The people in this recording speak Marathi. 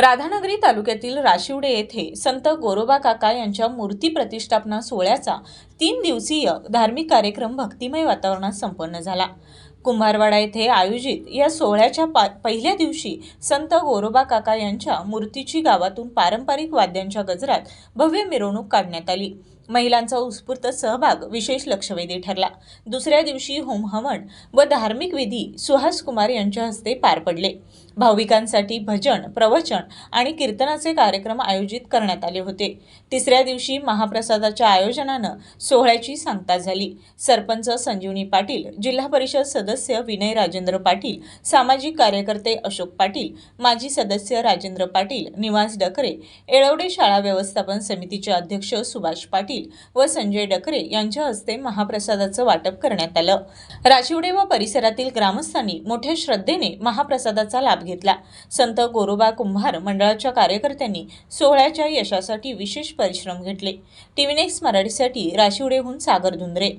राधानगरी तालुक्यातील राशिवडे येथे संत गोरोबा काका यांच्या मूर्ती प्रतिष्ठापना सोहळ्याचा तीन दिवसीय धार्मिक कार्यक्रम भक्तिमय वातावरणात संपन्न झाला. कुंभारवाडा येथे आयोजित या सोहळ्याच्या पा पहिल्या दिवशी संत गोरोबा काका यांच्या मूर्तीची गावातून पारंपरिक वाद्यांच्या गजरात भव्य मिरवणूक काढण्यात आली. महिलांचा उत्स्फूर्त सहभाग विशेष लक्षवेधी ठरला. दुसऱ्या दिवशी होमहवन व धार्मिक विधी सुहास कुमार यांच्या हस्ते पार पडले. भाविकांसाठी भजन प्रवचन आणि कीर्तनाचे कार्यक्रम आयोजित करण्यात आले होते. तिसऱ्या दिवशी महाप्रसादाच्या आयोजनानं सोहळ्याची सांगता झाली. सरपंच संजीवनी पाटील जिल्हा परिषद सदस्य विनय राजेंद्र पाटील सामाजिक कार्यकर्ते अशोक पाटील माजी सदस्य राजेंद्र पाटील निवास डकरे येळवडे शाळा व्यवस्थापन समितीचे अध्यक्ष सुभाष पाटील व संजय डकरे यांच्या हस्ते महाप्रसादाचं वाटप करण्यात आलं. राशिवडे व परिसरातील ग्रामस्थांनी मोठ्या श्रद्धेने महाप्रसादाचा लाभ घेतला. संत गोरोबा कुंभार मंडळाच्या कार्यकर्त्यांनी सोहळ्याच्या यशासाठी विशेष परिश्रम घेतले. टीव्ही नेक्स्ट मराठीसाठी राशिवडेहून सागर धुंद्रे.